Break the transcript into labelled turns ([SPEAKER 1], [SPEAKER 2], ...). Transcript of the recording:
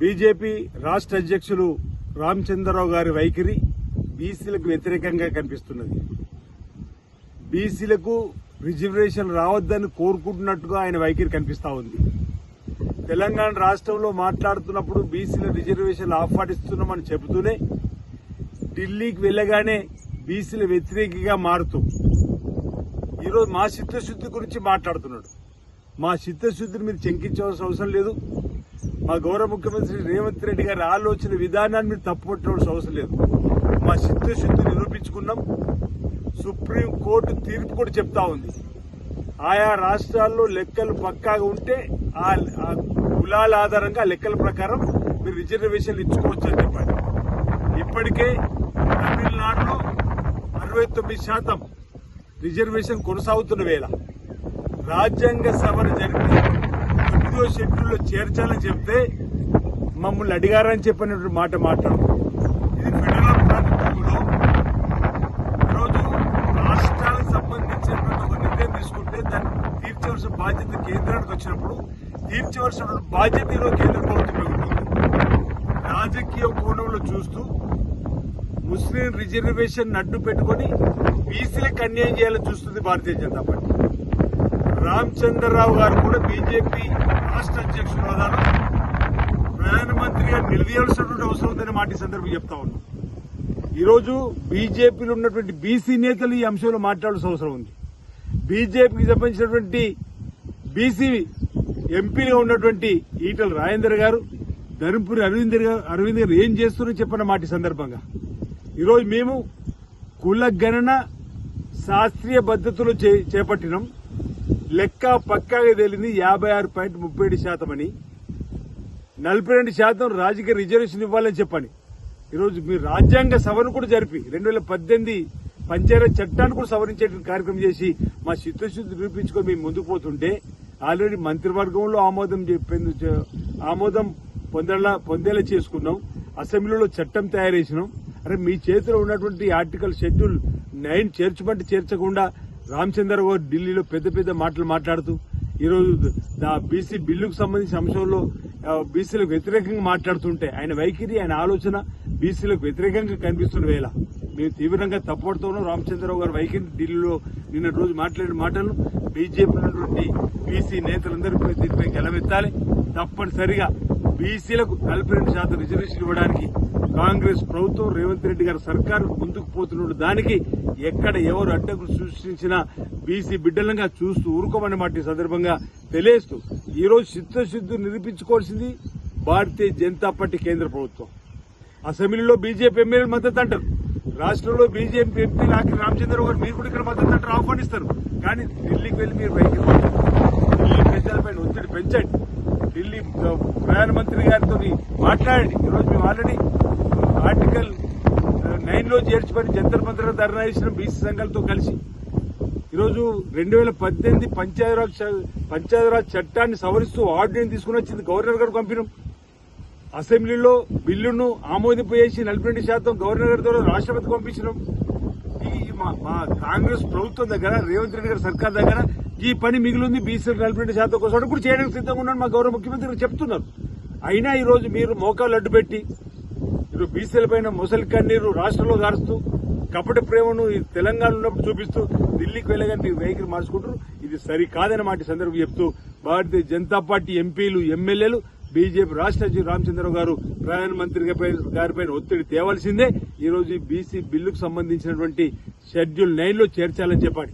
[SPEAKER 1] BJP రాష్ట్ర అధ్యక్షులు రామచంద్రరావు గారి వైఖరి బీసీలకు వ్యతిరేకంగా కనిపిస్తున్నది. బీసీలకు రిజర్వేషన్ రావద్దని కోరుకుంటున్నట్టుగా ఆయన వైఖరి కనిపిస్తా ఉంది. తెలంగాణ రాష్ట్రంలో మాట్లాడుతున్నప్పుడు బీసీల రిజర్వేషన్లు ఆహ్వానిస్తున్నామని చెబుతూనే ఢిల్లీకి వెళ్ళగానే బీసీల వ్యతిరేకిగా మారుతూ ఈరోజు మా చిత్తశుద్ధి గురించి మాట్లాడుతున్నాడు. మా చిత్తశుద్ధిని మీరు చెంకించవలసిన అవసరం లేదు. మా గౌరవ ముఖ్యమంత్రి రేవంత్ రెడ్డి గారి ఆలోచన విధానాన్ని మీరు తప్పుపట్టవలసిన అవసరం లేదు. మా చిత్తశుద్ధి నిరూపించుకున్నాం. సుప్రీం కోర్టు తీర్పు కూడా చెప్తా ఉంది. ఆయా రాష్ట్రాల్లో లెక్కలు పక్కాగా ఉంటే ఆ కులాల ఆధారంగా లెక్కల ప్రకారం మీరు రిజర్వేషన్లు ఇచ్చుకోవచ్చు అని చెప్పండి. ఇప్పటికే తమిళనాడులో అరవై తొమ్మిది శాతం రిజర్వేషన్ కొనసాగుతున్న వేళ రాజ్యాంగ సభను జరిపి తొమ్మిదో షెడ్యూల్లో చేర్చాలని చెప్తే మమ్మల్ని అడిగారని చెప్పినటువంటి మాట మాట్లాడు ఇది ఫెడరల్ ప్రాతిపదికలో ఈరోజు రాష్ట్రాలకు సంబంధించినటువంటి ఒక నిర్ణయం తీసుకుంటే దాన్ని తీర్చవలసిన బాధ్యత కేంద్రానికి వచ్చినప్పుడు తీర్చవలసిన బాధ్యత ఈరోజు కేంద్ర ప్రభుత్వం ఉంటుంది. రాజకీయ కోణంలో చూస్తూ ముస్లిం రిజర్వేషన్ అడ్డు పెట్టుకొని బీసీలకు అన్యాయం చేయాలని చూస్తుంది భారతీయ జనతా పార్టీ. రామచంద్రరావు గారు కూడా బీజేపీ రాష్ట్ర అధ్యక్షుడు హోదాలో ప్రధానమంత్రిగా నిలదీయాల్సినటువంటి అవసరం ఉందని మాట ఈ సందర్భంగా చెప్తా ఉన్నాం. ఈరోజు బీజేపీలో ఉన్నటువంటి బీసీ నేతలు ఈ అంశంలో మాట్లాడాల్సిన అవసరం ఉంది. బీజేపీకి సంబంధించినటువంటి బీసీ ఎంపీగా ఉన్నటువంటి ఈటల రాజేందర్ గారు ధర్మపురి అరవింద్ గారు అరవింద్ గారు ఏం చేస్తున్నారో చెప్పన్న మాట సందర్భంగా. ఈరోజు మేము కుల గణన శాస్త్రీయ పద్ధతిలో చే- చేపట్టినాం. లెక్క పక్కాగా తేలింది యాభై ఆరు పాయింట్ ముప్పై ఏడు శాతం అని. నలభై రెండు శాతం రాజకీయ రిజర్వేషన్ ఇవ్వాలని చెప్పని. ఈరోజు మీరు రాజ్యాంగ సవరణ కూడా జరిపి రెండు వేల పద్దెనిమిది పంచాయతీ చట్టాన్ని కూడా సవరించే కార్యక్రమం చేసి మా చిత్తశుద్ధి నిరూపించుకొని మేము ముందుకు పోతుంటే ఆల్రెడీ మంత్రివర్గంలో ఆమోదం చెప్పింది ఆమోదం పొందేలా పొందేలా చేసుకున్నాం. అసెంబ్లీలో చట్టం తయారు చేసినాం. అరే మీ చేతిలో ఉన్నటువంటి ఆర్టికల్ షెడ్యూల్ నైన్ చేర్చమంటే చేర్చకుండా రామచంద్ర గారు ఢిల్లీలో పెద్ద పెద్ద మాటలు మాట్లాడుతూ ఈరోజు దా బీసీ బిల్లుకు సంబంధించిన అంశంలో బీసీలకు వ్యతిరేకంగా మాట్లాడుతుంటే ఆయన వైఖరి ఆయన ఆలోచన బీసీలకు వ్యతిరేకంగా కనిపిస్తున్న వేళ మేము తీవ్రంగా తప్పడుతున్నాం రామచంద్రరావు గారి వైఖరి ఢిల్లీలో నిన్న రోజు మాట్లాడిన మాటలను బీజేపీ ఉన్నటువంటి బీసీ నేతలందరూ దీనిపై గెలవెత్తాలి. తప్పనిసరిగా బీసీలకు నలభై రెండు శాతం రిజర్వేషన్ ఇవ్వడానికి కాంగ్రెస్ ప్రభుత్వం రేవంత్ రెడ్డి గారి సర్కారు ముందుకు పోతున్న దానికి ఎక్కడ ఎవరు అడ్డకులు సృష్టించినా బీసీ బిడ్డలంగా చూస్తూ ఊరుకోమని మాట సందర్భంగా తెలియస్తూ ఈ రోజు చిత్తశుద్ధి నిరూపించుకోవాల్సింది భారతీయ జనతా పార్టీ కేంద్ర ప్రభుత్వం. అసెంబ్లీలో బీజేపీ ఎమ్మెల్యేలు మద్దతు అంటారు. రాష్ట్రంలో బీజేపీ ఎంపీ లాకి రామచంద్ర గారు మీరు కూడా ఇక్కడ మద్దతు అంటారు ఆహ్వానిస్తారు. కానీ ఢిల్లీకి వెళ్ళి మీరు వైఖరి ఢిల్లీ పెద్దలపైన ఒత్తిడి పెంచండి. ఢిల్లీ ప్రధానమంత్రి గారితో మాట్లాడండి. ఈరోజు మేము ఆల్రెడీ ఆర్టికల్ నైన్లో చేర్చుకొని జంతర్ మంత్ర ధర్నా చేసిన బీసీ సంఘాలతో కలిసి ఈరోజు రెండు వేల పద్దెనిమిది పంచాయతీరాజ్ పంచాయతీరాజ్ చట్టాన్ని సవరిస్తూ ఆర్డినెన్స్ తీసుకుని వచ్చింది గవర్నర్ గారు పంపిణం అసెంబ్లీలో బిల్లును ఆమోదింపజేసి నలభై రెండు శాతం గవర్నర్ గారి ద్వారా రాష్ట్రపతికి పంపించినాం. ఈ మా మా కాంగ్రెస్ ప్రభుత్వం దగ్గర రేవంత్ రెడ్డి గారి సర్కార్ దగ్గర ఈ పని మిగిలింది బీసీ నలభై రెండు శాతం కోసం కూడా చేయడానికి సిద్ధంగా ఉన్నాను మా గౌరవ ముఖ్యమంత్రి చెప్తున్నారు. అయినా ఈ రోజు మీరు మోకాలు అడ్డు పెట్టి మీరు బీసీల పైన ముసలి కన్నీరు రాష్ట్రంలో గారుస్తూ కపట ప్రేమను ఈ తెలంగాణ ఉన్నప్పుడు చూపిస్తూ ఢిల్లీకి వెళ్ళగానే మీరు మార్చుకుంటారు ఇది సరికాదని మాట సందర్భం చెప్తూ భారతీయ జనతా పార్టీ ఎంపీలు ఎమ్మెల్యేలు బీజేపీ రాష్ట్ర అధ్యక్షుడు రామచంద్రరావు గారు ప్రధానమంత్రి గారిపైన ఒత్తిడి తేవాల్సిందే. ఈ రోజు బీసీ బిల్లుకు సంబంధించినటువంటి షెడ్యూల్ నైన్లో చేర్చాలని చెప్పాడు